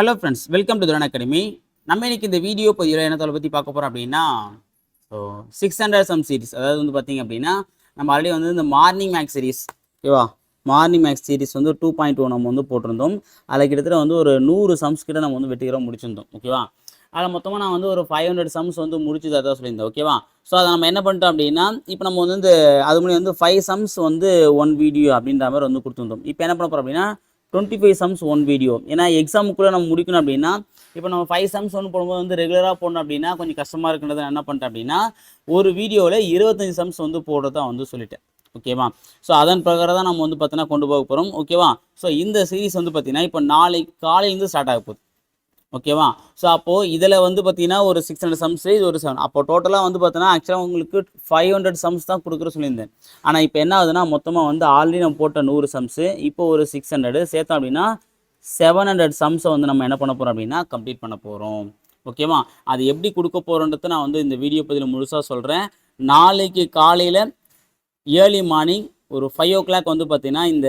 Hello friends welcome to Thuran academy நம்ம இன்னைக்கு இந்த வீடியோ பதிவில் என்ன தொலை பற்றி பார்க்க போகிறோம் அப்படின்னா so six hundred sum series அதாவது வந்து பார்த்தீங்க அப்படின்னா நம்ம ஆல்ரெடி வந்து இந்த மார்னிங் மேக்ஸ் சீரிஸ் ஓகேவா மார்னிங் மேக்ஸ் சீரிஸ் வந்து டூ பாயிண்ட் ஒன் நம்ம வந்து போட்டிருந்தோம். அதில் கிட்டத்தட்ட வந்து ஒரு நூறு சம்ஸ் கிட்ட நம்ம வந்து வெற்றிகரம் முடிச்சிருந்தோம் ஓகேவா அதில் மொத்தமாக நான் வந்து ஒரு ஃபைவ் ஹண்ட்ரட் சம்ஸ் வந்து முடிச்சது அதான் சொல்லியிருந்தேன் ஓகேவா ஸோ அதை நம்ம என்ன பண்ணிட்டோம் அப்படின்னா இப்போ நம்ம வந்து இந்த அது முன்னாடி வந்து ஃபைவ் சம்ஸ் வந்து ஒன் வீடியோ அப்படின்ற மாதிரி வந்து கொடுத்துருந்தோம். இப்போ என்ன பண்ண போகிறோம் அப்படின்னா twenty five sums one video ஏன்னா எக்ஸாமுக்குள்ளே நம்ம முடிக்கணும் அப்படின்னா இப்போ நம்ம ஃபைவ் சம்ஸ் ஒன்று போடும்போது வந்து ரெகுலராக போடணும் அப்படின்னா கொஞ்சம் கஷ்டமாக இருக்குன்றதை என்ன பண்ணிட்டேன் அப்படின்னா ஒரு வீடியோவில் இருபத்தஞ்சி சம்ஸ் வந்து போடுறதா வந்து சொல்லிட்டேன். ஓகேவா ஸோ அதன் பிரகாரம் தான் நம்ம வந்து பார்த்தீங்கன்னா கொண்டு போக போகிறோம் ஓகேவா ஸோ இந்த சீரிஸ் வந்து பார்த்தீங்கன்னா இப்போ நாளைக்கு காலையிலேருந்து ஸ்டார்ட் ஆக போகுது. ஓகேவா ஸோ அப்போது இதில் வந்து பார்த்தீங்கன்னா ஒரு சிக்ஸ் ஹண்ட்ரட் சம்ஸ் இது ஒரு செவன் அப்போ டோட்டலாக வந்து பார்த்தீங்கன்னா ஆக்சுவலாக உங்களுக்கு ஃபைவ் ஹண்ட்ரட் சம்ஸ் தான் கொடுக்குற சொல்லியிருந்தேன். ஆனால் இப்போ என்ன ஆகுதுன்னா மொத்தமாக வந்து ஆல்ரெடி நம்ம போட்ட நூறு சம்ஸு இப்போ ஒரு சிக்ஸ் ஹண்ட்ரடு சேர்த்தோம் அப்படின்னா செவன் ஹண்ட்ரட் சம்ஸை வந்து நம்ம என்ன பண்ண போகிறோம் அப்படின்னா கம்ப்ளீட் பண்ண போகிறோம் ஓகேவா அது எப்படி கொடுக்க போகிறோன்றது நான் வந்து இந்த வீடியோ பதிவில் முழுசாக சொல்கிறேன் நாளைக்கு காலையில் ஏர்லி மார்னிங் ஒரு ஃபைவ் ஓ கிளாக் வந்து பார்த்தீங்கன்னா இந்த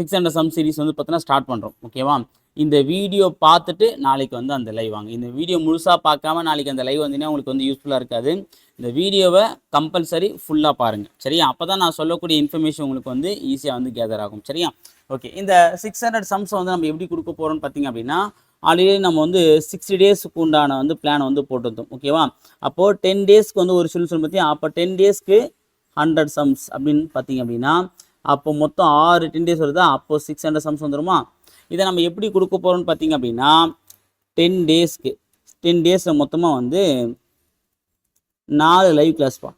சிக்ஸ் ஹண்ட்ரட் சம் சீரிஸ் வந்து பார்த்தீங்கன்னா ஸ்டார்ட் பண்ணுறோம் ஓகேவா இந்த வீடியோ பார்த்துட்டு நாளைக்கு வந்து அந்த லைவ் வாங்க. இந்த வீடியோ முழுசாக பார்க்காம நாளைக்கு அந்த லைவ் வந்தீங்கன்னா உங்களுக்கு வந்து யூஸ்ஃபுல்லாக இருக்காது. இந்த வீடியோவை கம்பல்சரி ஃபுல்லாக பாருங்கள் சரியா? அப்போ தான் நான் சொல்லக்கூடிய இன்ஃபர்மேஷன் உங்களுக்கு வந்து ஈஸியாக வந்து கேதர் ஆகும். சரியா? ஓகே இந்த சிக்ஸ் ஹண்ட்ரட் சம்ஸை வந்து நம்ம எப்படி கொடுக்க போகிறோம்னு பார்த்தீங்க அப்படின்னா ஆல்ரெடி நம்ம வந்து சிக்ஸ்டி டேஸ்க்கு உண்டான வந்து பிளான் வந்து போட்டிருந்தோம். ஓகேவா அப்போது டென் டேஸ்க்கு வந்து ஒரு சொல்யூஷன் பற்றி அப்போ டென் டேஸ்க்கு ஹண்ட்ரட் சம்ஸ் அப்படின்னு பார்த்தீங்க அப்படின்னா அப்போ மொத்தம் ஆறு டென் டேஸ் வருதா? அப்போ சிக்ஸ் ஹண்ட்ரட் சம்ஸ் வந்துருமா? இதை நம்ம எப்படி கொடுக்க போகிறோம்னு பார்த்தீங்க அப்படின்னா டென் டேஸ்க்கு டென் டேஸில் மொத்தமாக வந்து நாலு லைவ் கிளாஸ்ப்பா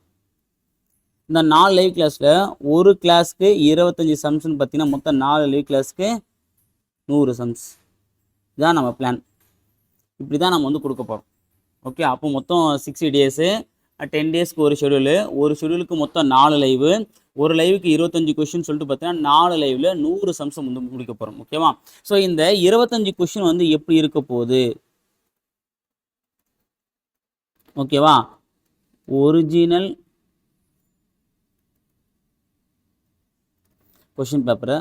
இந்த நாலு லைவ் கிளாஸில் ஒரு கிளாஸ்க்கு இருபத்தஞ்சி சம்ஸ்னு பார்த்தீங்கன்னா மொத்தம் நாலு லைவ் கிளாஸ்க்கு நூறு சம்ஸ் இதான் நம்ம பிளான் இப்படி தான் நம்ம வந்து கொடுக்க போகிறோம் ஓகே அப்போ மொத்தம் சிக்ஸ்டி டேஸு டென் டேஸ்க்கு ஒரு ஷெடியூலு ஒரு ஷெடியூலுக்கு மொத்தம் நாலு லைவு ஒரு லைவுக்கு இருபத்தஞ்சு கொஷின் சொல்லிட்டு பார்த்தீங்கன்னா நாலு லைவில் நூறு சம்சம் வந்து முடிக்க போகிறோம் ஓகேவா ஸோ இந்த இருபத்தஞ்சு கொஷின் வந்து எப்படி இருக்க போகுது? ஓகேவா ஒரிஜினல் கொஷின் பேப்பரை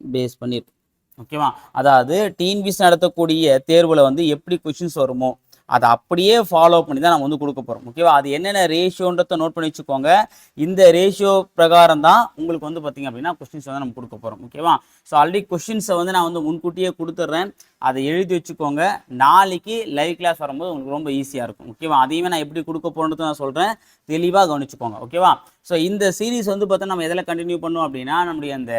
பேஸ் பண்ணியிருக்கோம் ஓகேவா அதாவது டிஎன்பிசி நடத்தக்கூடிய தேர்வில் வந்து எப்படி கொஷின்ஸ் வருமோ அதை அப்படியே ஃபாலோ பண்ணி தான் நம்ம வந்து கொடுக்க போகிறோம் ஓகேவா அது என்னென்ன ரேஷியோன்றதை நோட் பண்ணி வச்சுக்கோங்க. இந்த ரேஷியோ பிரகாரம் தான் உங்களுக்கு வந்து பார்த்திங்க அப்படின்னா கொஸ்டின்ஸ் வந்து நம்ம கொடுக்க போகிறோம் ஓகேவா ஸோ ஆல்ரெடி கொஷின்ஸை வந்து நான் வந்து முன்கூட்டியே கொடுத்துட்றேன். அதை எழுதி வச்சுக்கோங்க. நாளைக்கு லைவ் கிளாஸ் வரும்போது உங்களுக்கு ரொம்ப ஈஸியாக இருக்கும். ஓகேவா அதையுமே நான் எப்படி கொடுக்க போகிறேன்னு நான் சொல்கிறேன் தெளிவாக கவனிச்சுக்கோங்க. ஓகேவா ஸோ இந்த சீரீஸ் வந்து பார்த்தா நம்ம எதில் கண்டினியூ பண்ணோம் அப்படின்னா நம்முடைய அந்த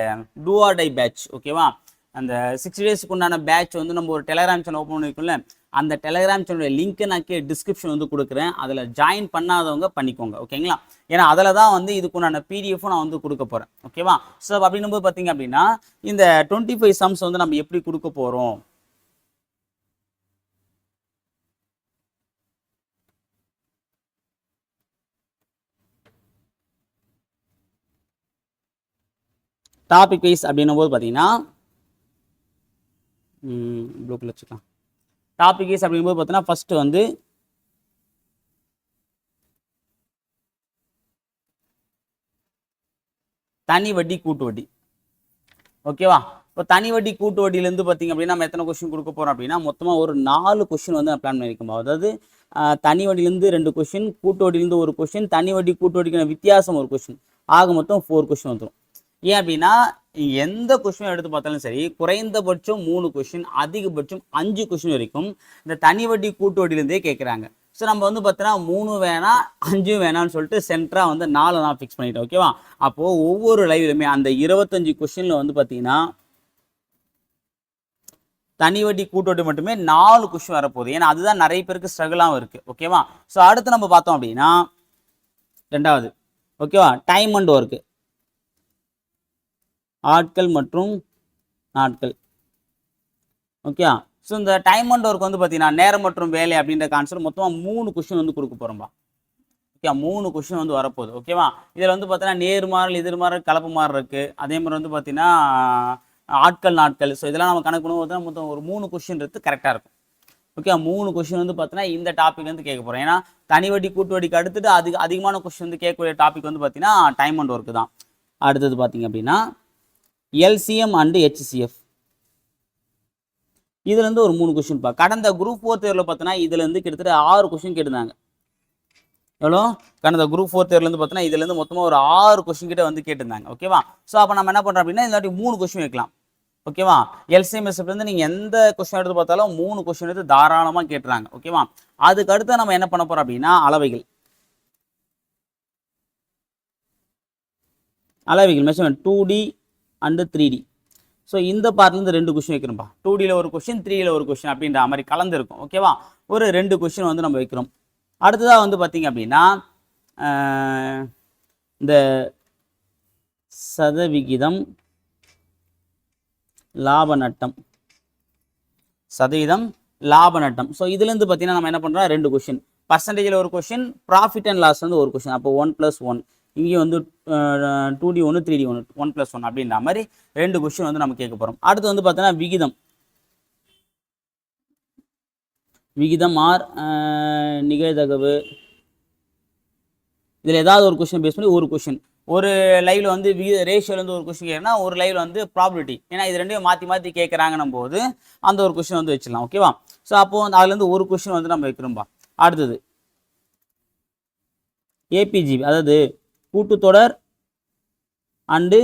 டூ ஆர் டை பேட்ச் ஓகேவா அந்த சிக்ஸ் டேஸ்க்கு உண்டான பேட்ச் வந்து நம்ம ஒரு டெலகிராம் சேனல் ஓப்பன் பண்ணிக்கல அந்த டெலகிராம் சேனலுடைய லிங்க்கை நான் கே டிஸ்கிரிப்ஷன் வந்து கொடுக்குறேன். அதில் ஜாயின் பண்ணாதவங்க பண்ணிக்கோங்க ஓகேங்களா ஏன்னா அதில் தான் வந்து இதுக்குண்டான பிடிஎஃப்பும் நான் வந்து கொடுக்க போகிறேன் ஓகேவா ஸோ அப்படின்னும் போது பார்த்தீங்க அப்படின்னா இந்த டுவெண்ட்டி ஃபைவ் சம்ஸ் வந்து நம்ம எப்படி கொடுக்க போகிறோம் டாபிக் வைஸ் அப்படின்னும் போது பார்த்தீங்கன்னா ப்ளூ கலர் வச்சுக்கலாம். டாபிக் இஸ் அப்படிங்கும்போது பார்த்தீங்கன்னா ஃபஸ்ட்டு வந்து தனி வட்டி கூட்டு வட்டி. ஓகேவா இப்போ தனி வட்டி கூட்டு வட்டியிலேருந்து பார்த்தீங்க அப்படின்னா நம்ம எத்தனை கொஸ்டின் கொடுக்க போகிறோம் அப்படின்னா மொத்தமாக ஒரு நாலு கொஷின் வந்து நான் பிளான் பண்ணியிருக்கோம் அதாவது தனி வட்டியிலேருந்து ரெண்டு கொஸ்டின் கூட்டு வட்டியிலேருந்து ஒரு கொஷின் தனி வட்டி கூட்டு வட்டிக்கான வித்தியாசம் ஒரு கொஷின் ஆக மொத்தம் ஃபோர் கொஸ்டின் வந்துடும் ஏன் அப்படின்னா எந்த கொஷினும் எடுத்து பார்த்தாலும் சரி குறைந்தபட்சம் மூணு கொஷின் அதிகபட்சம் அஞ்சு கொஷின் வரைக்கும் இந்த தனி வட்டி கூட்டு வட்டியிலேருந்தே கேட்குறாங்க ஸோ நம்ம வந்து பார்த்தோன்னா மூணு வேணாம் அஞ்சு வேணாம்னு சொல்லிட்டு சென்டராக வந்து நாலு நான் ஃபிக்ஸ் பண்ணிட்டேன் ஓகேவா அப்போது ஒவ்வொரு லைவ்லையுமே அந்த இருபத்தஞ்சு கொஷினில் வந்து பார்த்தீங்கன்னா தனி வட்டி கூட்டோட்டி மட்டுமே நாலு கொஷின் வரப்போகுது. ஏன்னா அதுதான் நிறைய பேருக்கு ஸ்ட்ரகிளாகவும் இருக்குது ஓகேவா ஸோ அடுத்து நம்ம பார்த்தோம் அப்படின்னா ரெண்டாவது ஓகேவா டைம் அண்ட் ஒர்க்கு ஆட்கள் மற்றும் நாட்கள். ஓகே ஸோ இந்த டைம் அண்ட் ஒர்க் வந்து பார்த்தீங்கன்னா நேரம் மற்றும் வேலை அப்படின்ற கான்செப்ட் மொத்தமாக மூணு கொஷின் வந்து கொடுக்க போகிறோம்பா ஓகே மூணு கொஷின் வந்து வரப்போகுது. ஓகேவா இதில் வந்து பார்த்தீங்கன்னா நேர்மாறல் எதிர்மாறல் கலப்பு மாறல் இருக்குது அதே மாதிரி வந்து பார்த்தீங்கன்னா ஆட்கள் நாட்கள். ஸோ இதெல்லாம் நம்ம கணக்கு பண்ணும்போது மொத்தம் ஒரு மூணு கொஷின்றது கரெக்டாக இருக்கும். ஓகே மூணு கொஷின் வந்து பார்த்தீங்கன்னா இந்த டாபிக் வந்து கேட்க போகிறோம் ஏன்னா தனி வட்டி கூட்டு வட்டிக்கு அடுத்துட்டு அதிக அதிகமான கொஷின் வந்து கேட்கக்கூடிய டாபிக் வந்து பார்த்தீங்கன்னா டைம் அண்ட் ஒர்க்கு தான். அடுத்தது பார்த்தீங்க அப்படின்னா எல்சிஎம் அண்டு ஹெச்சிஎஃப் இதுலேருந்து ஒரு மூணு கொஷின் பா. கடந்த குரூப் ஃபோர் தேர்வில் பார்த்தோன்னா இதுலேருந்து கிட்டத்தட்ட ஆறு கொஷின் கேட்டிருந்தாங்க. எவ்வளோ? கடந்த குரூப் ஃபோர் தேர்லேருந்து பார்த்தோன்னா இதுலேருந்து மொத்தமாக ஒரு ஆறு கொஷின் கிட்ட வந்து கேட்டிருந்தாங்க. ஓகேவா ஸோ அப்போ நம்ம என்ன பண்ணுறோம் அப்படின்னா இந்த வாட்டி மூணு கொஷின் வைக்கலாம். ஓகேவா எல்சிஎம்எஸ்லேருந்து நீங்கள் எந்த கொஸ்டின் எடுத்து பார்த்தாலும் மூணு கொஷின் எடுத்து தாராளமாக கேட்டுறாங்க. ஓகேவா அதுக்கு அடுத்து நம்ம என்ன பண்ண போகிறோம் அப்படின்னா அளவைகள். அளவைகள். Measurement two D and three D so இந்த பார்ட்லேருந்து ரெண்டு கொஷின் வைக்கிறோம்ப்பா டூ டியில் ஒரு கொஷின் த்ரீயில் ஒரு கொஷின் அப்படின்ற மாதிரி கலந்துருக்கும். ஓகேவா ஒரு ரெண்டு கொஷின் வந்து நம்ம வைக்கிறோம். அடுத்ததாக வந்து பார்த்தீங்க அப்படின்னா இந்த சதவிகிதம் லாப நட்டம். சதவீதம் லாப நட்டம். ஸோ இதுலேருந்து பார்த்தீங்கன்னா நம்ம என்ன பண்ணுறோம் ரெண்டு கொஷின் பர்சன்டேஜில் ஒரு கொஷின் ப்ராஃபிட் அண்ட் லாஸ் வந்து ஒரு கொஷின் அப்போ ஒன் ப்ளஸ் ஒன் இங்கே வந்து டூ டி ஒன்று த்ரீ டி ஒன்று ஒன் ப்ளஸ் ஒன் அப்படின்ற மாதிரி ரெண்டு கொஷின் வந்து நம்ம கேட்க போகிறோம் அடுத்து வந்து பார்த்தோன்னா விகிதம். விகிதம் ஆர் நிகழ்தகவு. இதில் ஏதாவது ஒரு கொஷின் பேஸ் பண்ணி ஒரு கொஷின் ஒரு லைவில் வந்து விகித ரேஷியோலேருந்து ஒரு கொஷின் கேட்குறேன்னா ஒரு லைவில் வந்து ப்ராபிலிட்டி ஏன்னா இது ரெண்டையும் மாற்றி மாற்றி கேட்குறாங்கன்னும் போது அந்த ஒரு கொஷின் வந்து வச்சிடலாம் ஓகேவா ஸோ அப்போ வந்து அதுலேருந்து ஒரு கொஷின் வந்து நம்ம வைக்கிறோம்பா. அடுத்தது. ஏபிஜிபி அதாவது கூட்டுத்தொடர் அண்டு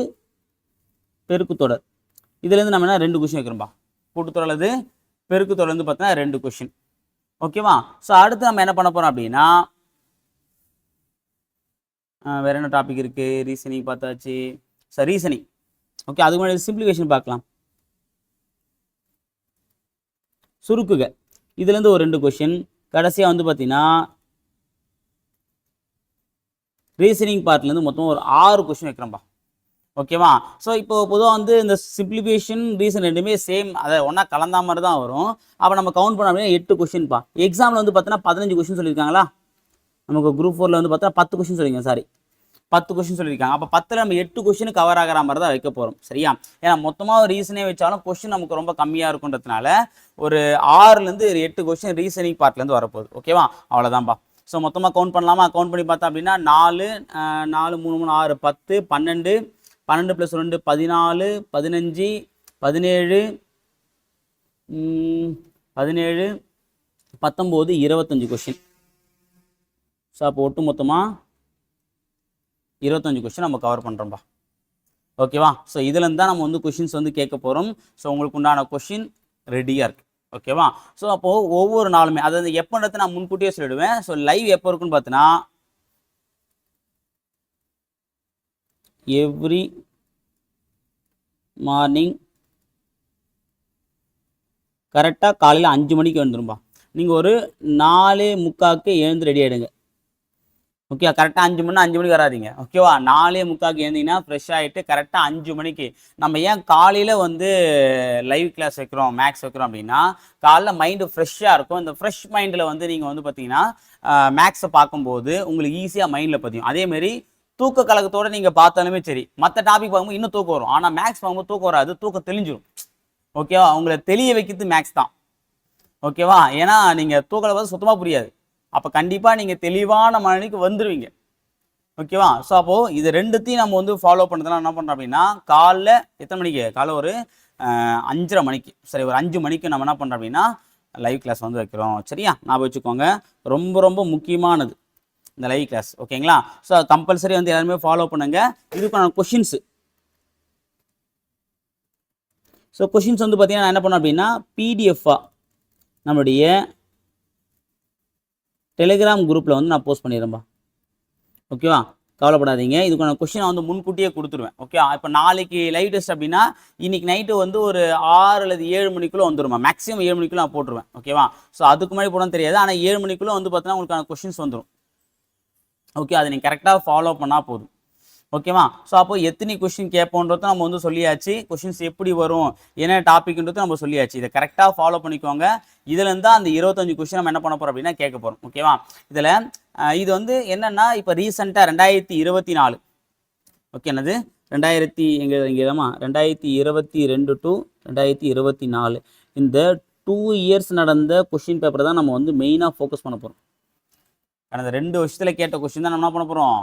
பெருக்குத்தொடர். இதுலேருந்து நம்ம என்ன ரெண்டு கொஷின் வைக்கிறோம்பா. கூட்டுத்தொடர் அல்லது பெருக்குத்தொடர் வந்து பார்த்தீங்கன்னா ரெண்டு கொஷின் ஓகேவா? ஸோ அடுத்து நம்ம என்ன பண்ண போகிறோம் அப்படின்னா வேற என்ன டாபிக் இருக்குது ரீசனிங் பார்த்தாச்சு. சார் ரீசனிங் ஓகே அதுக்கு முன்னாடி சிம்பிளிஃபிகேஷன் பார்க்கலாம். சுருக்குக. இதுலேருந்து ஒரு ரெண்டு கொஷின் கடைசியாக வந்து பார்த்தீங்கன்னா ரீசனிங் பார்ட்லேருந்து மொத்தம் ஒரு ஆறு கொஷின் வைக்கிறோம்பா ஓகேவா ஸோ இப்போ பொதுவாக வந்து இந்த சிம்பிளிஃபிகேஷன் ரீசன் ரெண்டுமே சேம் அதை ஒன்றா கலந்தா மாதிரி தான் வரும். அப்போ நம்ம கவுண்ட் பண்ண அப்படின்னா எட்டு கொஷின்ப்பா எக்ஸாமில் வந்து பார்த்தீங்கன்னா பதினஞ்சு கொஷின் சொல்லியிருக்காங்களா? நமக்கு குரூப் ஃபோரில் வந்து பார்த்தா பத்து கொஷின் சொல்லியிருக்கேன் சாரி பத்து கொஷின் சொல்லியிருக்காங்க. அப்போ பத்தில் நம்ம எட்டு கொஷின் கவர் ஆகிற மாதிரி தான் வைக்க போகிறோம் சரியா? ஏன்னா மொத்தமாக ஒரு ரீசனே வச்சாலும் கொஷின் நமக்கு ரொம்ப கம்மியாக இருக்குன்றதுனால ஒரு ஆறுலேருந்து ஒரு எட்டு கொஷின் ரீசனிங் பார்ட்லேருந்து வரப்போகுது. ஓகேவா அவ்வளோதான்ப்பா ஸோ மொத்தமாக கவுண்ட் பண்ணலாமா? கவுண்ட் பண்ணி பார்த்தா அப்படின்னா நாலு நாலு மூணு மூணு ஆறு பத்து பன்னெண்டு பன்னெண்டு ப்ளஸ் ரெண்டு பதினாலு பதினஞ்சு பதினேழு பதினேழு பத்தொம்போது இருபத்தஞ்சு கொஷின் ஸோ அப்போ ஒட்டு மொத்தமாக இருபத்தஞ்சு கொஷின் நம்ம கவர் பண்ணுறோம்பா ஓகேவா ஸோ இதுலேருந்து தான் நம்ம வந்து கொஷின்ஸ் வந்து கேட்க போகிறோம் ஸோ உங்களுக்கு உண்டான கொஷின் ரெடியாக இருக்குது ஓகேவா? ஸோ அப்போது ஒவ்வொரு நாளுமே அதாவது எப்போன்றது நான் முன்கூட்டியே சொல்லிடுவேன். ஸோ லைவ் எப்போ இருக்குன்னு பார்த்தீங்கன்னா எவ்ரி மார்னிங் கரெக்டாக காலையில் அஞ்சு மணிக்கு வந்துரும்பா நீங்கள் ஒரு நாலு முக்காக்கு எழுந்து ரெடி ஆகிடுங்க ஓகே கரெக்டாக அஞ்சு மணி அஞ்சு மணிக்கு வராதீங்க. ஓகேவா நாலே முக்காக்கு ஏந்திங்கன்னா ஃப்ரெஷ் ஆகிட்டு கரெக்டாக அஞ்சு மணிக்கு. நம்ம ஏன் காலையில் வந்து லைவ் கிளாஸ் வைக்கிறோம் மேக்ஸ் வைக்கிறோம் அப்படின்னா காலைல மைண்டு ஃப்ரெஷ்ஷாக இருக்கும். இந்த ஃப்ரெஷ் மைண்டில் வந்து நீங்கள் வந்து பார்த்தீங்கன்னா மேக்ஸை பார்க்கும்போது உங்களுக்கு ஈஸியாக மைண்டில் பதியும். அதேமாரி தூக்க கலக்கத்தோட நீங்கள் பார்த்தாலுமே சரி மற்ற டாபிக் பார்க்கும்போது இன்னும் தூக்கம் வரும். ஆனால் மேக்ஸ் பார்க்கும்போது தூக்கம் வராது தூக்கம் தெளிஞ்சிடும் ஓகேவா உங்களை தெளிய வைக்கிறது மேக்ஸ் தான். ஓகேவா ஏன்னா நீங்கள் தூக்கலை பார்த்து சுத்தமாக புரியாது. அப்போ கண்டிப்பாக நீங்கள் தெளிவான மனநிலைக்கு வந்துடுவீங்க ஓகேவா? ஸோ அப்போது இது ரெண்டுத்தையும் நம்ம வந்து ஃபாலோ பண்ணுறதுலாம் என்ன பண்ணுறோம் அப்படின்னா காலைல எத்தனை மணிக்கு? காலைல ஒரு அஞ்சரை மணிக்கு. சரி ஒரு அஞ்சு மணிக்கு நம்ம என்ன பண்ணுறோம் அப்படின்னா லைவ் கிளாஸ் வந்து வைக்கிறோம். சரியா? ஞாபகம் வச்சுக்கோங்க. ரொம்ப ரொம்ப முக்கியமானது. இந்த லைவ் கிளாஸ் ஓகேங்களா? ஸோ கம்பல்சரி வந்து எல்லாருமே ஃபாலோ பண்ணுங்க. இதுக்கான கொஷின்ஸு ஸோ கொஷின்ஸ் வந்து பார்த்தீங்கன்னா நான் என்ன பண்ணோம் அப்படின்னா பிடிஎஃபாக நம்மளுடைய டெலிகிராம் குரூப்பில் வந்து நான் போஸ்ட் பண்ணிடுறேன்பா. ஓகேவா கவலைப்படாதீங்க. இதுக்கான கொஷினை வந்து முன்கூட்டியே கொடுத்துருவேன். ஓகே இப்போ நாளைக்கு லைவ் டெஸ்ட் அப்படின்னா இன்னைக்கு நைட்டு வந்து ஒரு ஆறு அல்லது ஏழு மணிக்குள்ளே வந்துருமா மேக்ஸிமம் ஏழு மணிக்குள்ளே நான் போட்டுருவேன். ஓகேவா ஸோ அதுக்கு முன்னாடி போடணும் தெரியாது. ஆனால் ஏழு மணிக்குள்ளே வந்து பார்த்தீங்கன்னா உங்களுக்கான கொஷின்ஸ் வந்துடும் ஓகே அதை நீங்கள் கரெக்டாக ஃபாலோ பண்ணால் போதும். ஓகேவா? ஸோ அப்போ எத்தனை கொஷின் கேட்போன்றதும் நம்ம வந்து சொல்லியாச்சு. கொஷின்ஸ் எப்படி வரும்? என்ன டாபிக்ன்றது நம்ம சொல்லியாச்சு. இதை கரெக்டாக ஃபாலோ பண்ணிக்கோங்க. இதுலேருந்து தான் அந்த இருபத்தஞ்சு கொஷின் நம்ம என்ன பண்ண போகிறோம் அப்படின்னா கேட்க போகிறோம் ஓகேவா? இதில் இது வந்து என்னென்னா இப்போ ரீசெண்டாக ரெண்டாயிரத்தி இருபத்தி நாலு. ஓகே என்னது? ரெண்டாயிரத்தி எங்கே எங்கேதாம்மா ரெண்டாயிரத்தி இருபத்தி ரெண்டு டு ரெண்டாயிரத்தி இருபத்தி நாலு. இந்த டூ இயர்ஸ் நடந்த கொஷின் பேப்பரை தான் நம்ம வந்து மெயினாக ஃபோக்கஸ் பண்ண போகிறோம் கடந்த ரெண்டு வருஷத்தில் கேட்ட கொஷின் தான் நம்ம என்ன பண்ண போகிறோம்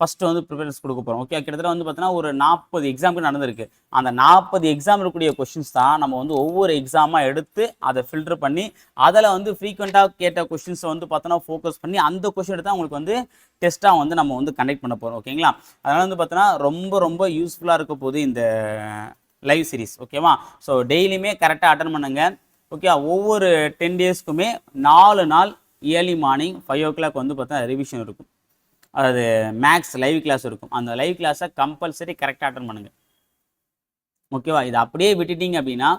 ஃபஸ்ட்டு வந்து ப்ரிஃபரன்ஸ் கொடுக்க போகிறோம் ஓகே கிட்டத்தட்ட வந்து பார்த்தீங்கன்னா ஒரு நாற்பது எக்ஸாமுக்கு நடந்திருக்கு. அந்த நாற்பது எக்ஸாம் இருக்கக்கூடிய கொஷின்ஸ் தான் நம்ம வந்து ஒவ்வொரு எக்ஸாமாக எடுத்து அதை ஃபில்டர் பண்ணி அதில் வந்து ஃப்ரீக்வெண்ட்டாக கேட்ட கொஷின்ஸை வந்து பார்த்தோன்னா ஃபோக்கஸ் பண்ணி அந்த கொஷின் எடுத்து உங்களுக்கு வந்து டெஸ்ட்டாக வந்து நம்ம வந்து கண்டக்ட் பண்ண போகிறோம் ஓகேங்களா அதனால் வந்து பார்த்தோன்னா ரொம்ப ரொம்ப யூஸ்ஃபுல்லாக இருக்க போது இந்த லைவ் சீரிஸ் ஓகேவா ஸோ டெய்லியுமே கரெக்டாக அட்டன் பண்ணுங்கள் ஓகே ஒவ்வொரு டென் டேஸ்க்குமே நாலு நாள் early morning five o'clock வந்து பார்த்தா ரிவிஷன் இருக்கும். அது மேக்ஸ் லைவ் கிளாஸ் இருக்கும். அந்த லைவ் கிளாஸை கம்பல்சரி கரெக்டாக அட்டன் பண்ணுங்க. ஓகேவா இதை அப்படியே விட்டுட்டீங்க அப்படின்னா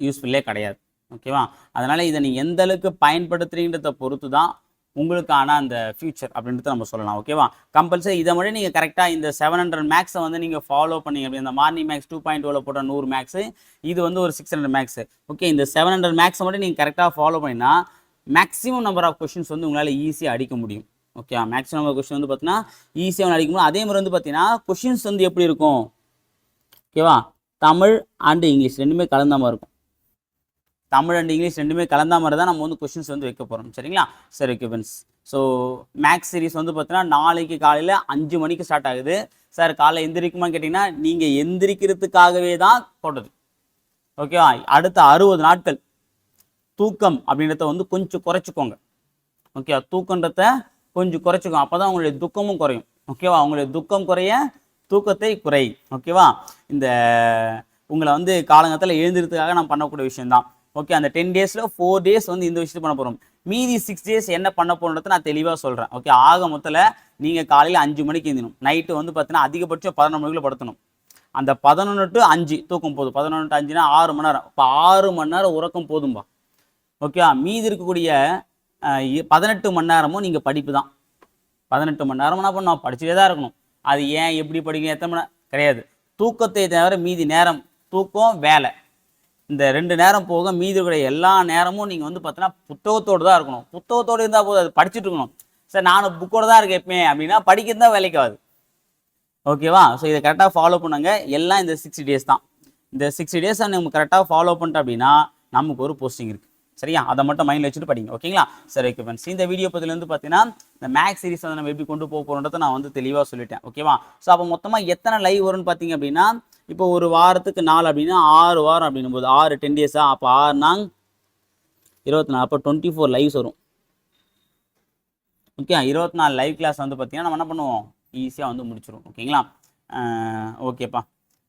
யூஸ்ஃபுல்லே கிடையாது. ஓகேவா அதனால் இதை நீங்கள் எந்த அளவுக்கு பயன்படுத்துறீங்கிறத பொறுத்து தான் உங்களுக்கான அந்த ஃபியூச்சர் அப்படின்றத நம்ம சொல்லலாம். ஓகேவா கம்பல்சரி இதை மட்டும் நீங்கள் கரெக்டாக இந்த செவன் ஹண்ட்ரட் மேக்ஸை வந்து நீங்கள் ஃபாலோ பண்ணீங்க அப்படி இந்த மார்னிங் மேக்ஸ் டூ பாயிண்ட் ஓவில் போட்ட நூறு மேக்ஸு இது வந்து ஒரு சிக்ஸ் ஹண்ட்ரட் மேக்ஸு ஓகே இந்த செவன் ஹண்ட்ரட் மேக்ஸை மட்டும் நீங்கள் கரெக்டாக ஃபாலோ பண்ணினா மேக்ஸிமம் நம்பர் ஆஃப் கொஷின்ஸ் வந்து உங்களால் ஈஸியாக அடிக்க முடியும். ஓகே மேக்ஸிமம் நம்பர் கொஷின் வந்து பார்த்தீங்கன்னா ஈஸியாக அடிக்கும் முடியும். அதே மாதிரி வந்து பார்த்தீங்கன்னா கொஷின்ஸ் வந்து எப்படி இருக்கும்? ஓகேவா தமிழ் அண்டு இங்கிலீஷ் ரெண்டுமே கலந்த மாதிரி இருக்கும். தமிழ் அண்ட் இங்கிலீஷ் ரெண்டுமே கலந்த மாதிரி தான் நம்ம வந்து கொஷின்ஸ் வந்து வைக்க போகிறோம் சரிங்களா? சரி okay friends so maths series வந்து பார்த்தீங்கன்னா நாளைக்கு காலையில் அஞ்சு மணிக்கு ஸ்டார்ட் ஆகுது. சார் காலைல எந்திரிக்குமான்னு கேட்டிங்கன்னா நீங்கள் எந்திரிக்கிறதுக்காகவே தான் போட்டது. ஓகேவா அடுத்த அறுபது நாட்கள் தூக்கம் அப்படின்றத வந்து கொஞ்சம் குறைச்சிக்கோங்க. ஓகே தூக்கன்றத கொஞ்சம் குறைச்சிக்கோங்க அப்போ தான் உங்களுடைய துக்கமும் குறையும். ஓகேவா உங்களுடைய துக்கம் குறைய தூக்கத்தை குறை. ஓகேவா இந்த உங்களை வந்து காலங்கத்தில் எழுந்திரத்துக்காக நான் பண்ணக்கூடிய விஷயம்தான். ஓகே அந்த டென் டேஸில் ஃபோர் டேஸ் வந்து இந்த விஷயத்தை பண்ண போகிறோம் மீதி சிக்ஸ் டேஸ் என்ன பண்ண போகிறத நான் தெளிவாக சொல்கிறேன் ஓகே ஆக மொத்தத்தில் நீங்கள் காலையில் அஞ்சு மணிக்கு எழுந்தணும் நைட்டு வந்து பார்த்தீங்கன்னா அதிகபட்சம் பதினொன்று மணிக்குள்ள படுத்தணும். அந்த பதினொன்று டு அஞ்சு தூக்கம் போதும். பதினொன்று டு அஞ்சுனா ஆறு மணி நேரம். இப்போ ஆறு மணி நேரம் உறக்கம் போதும்பா. ஓகே மீதி இருக்கக்கூடிய பதினெட்டு மணி நேரமும் நீங்கள் படிப்பு தான் பதினெட்டு மணி நேரம் என்ன பண்ணணும் படிச்சுட்டே தான் இருக்கணும். அது ஏன் எப்படி படிக்கணும் எத்தனை மணி கிடையாது. தூக்கத்தை தவிர மீதி நேரம் தூக்கம் வேலை. இந்த ரெண்டு நேரம் போக மீதி இருக்கிற எல்லா நேரமும் நீங்கள் வந்து பார்த்தீங்கன்னா புத்தகத்தோடு தான் இருக்கணும். புத்தகத்தோடு இருந்தால் போதும் அது படிச்சுட்டு இருக்கணும். சார் நானும் புக்கோடு தான் இருக்கேன் எப்பயே அப்படின்னா படிக்கிறது தான் வேலைக்கு ஆகுது ஓகேவா ஸோ இதை கரெக்டாக ஃபாலோ பண்ணுங்க. எல்லாம் இந்த சிக்ஸ்டி டேஸ் தான். இந்த சிக்ஸ்டி டேஸ் நம்ம கரெக்டாக ஃபாலோ பண்ணிட்டோம் அப்படின்னா நமக்கு ஒரு போஸ்டிங் இருக்குது சரியா? அதை மட்டும் மைண்டில் வச்சுட்டு படிங்க. ஓகேங்களா? சரி ஓகே ஃப்ரெண்ட்ஸ் இந்த வீடியோ பதிலேருந்து பார்த்தீங்கன்னா இந்த மேக்ஸ் சீரிஸ் வந்து நம்ம எப்படி கொண்டு போக போகிறோன்றதை நான் வந்து தெளிவாக சொல்லிட்டேன். ஓகேவா ஸோ அப்போ மொத்தமாக எத்தனை லைவ் வரும்னு பார்த்தீங்க அப்படின்னா இப்போ ஒரு வாரத்துக்கு நாலு அப்படின்னா ஆறு வாரம் அப்படின்னும் போது ஆறு டென் டேஸா அப்போ ஆறு நாங் இருபத்தி நாலு. அப்போ டுவெண்ட்டி ஃபோர் லைவ்ஸ் வரும் ஓகே இருபத்தி நாலு லைவ் கிளாஸ் வந்து பார்த்தீங்கன்னா நம்ம என்ன பண்ணுவோம்? ஈஸியாக வந்து முடிச்சிடும் ஓகேங்களா? ஓகேப்பா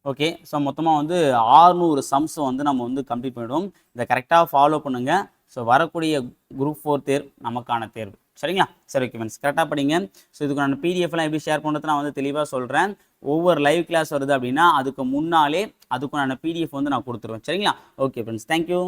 ஓகே ஸோ மொத்தமாக வந்து ஆறுநூறு சம்ஸை வந்து நம்ம வந்து கம்ப்ளீட் பண்ணிவிடுவோம் இதை கரெக்டாக ஃபாலோ பண்ணுங்கள் ஸோ வரக்கூடிய குரூப் ஃபோர் தேர்வு நமக்கான தேர்வு. சரிங்களா? சரி ஓகே ஃப்ரெண்ட்ஸ் கரெக்டாக படிங்க. ஸோ இதுக்கு நான் பிடிஎஃப்லாம் எப்படி ஷேர் பண்ணுறது நான் வந்து தெளிவாக சொல்கிறேன் ஒவ்வொரு லைவ் கிளாஸ் வருது அப்படின்னா அதுக்கு முன்னாலே அதுக்கு நான் பிடிஎஃப் வந்து நான் கொடுத்துருவேன். சரிங்களா? Okay friends thank you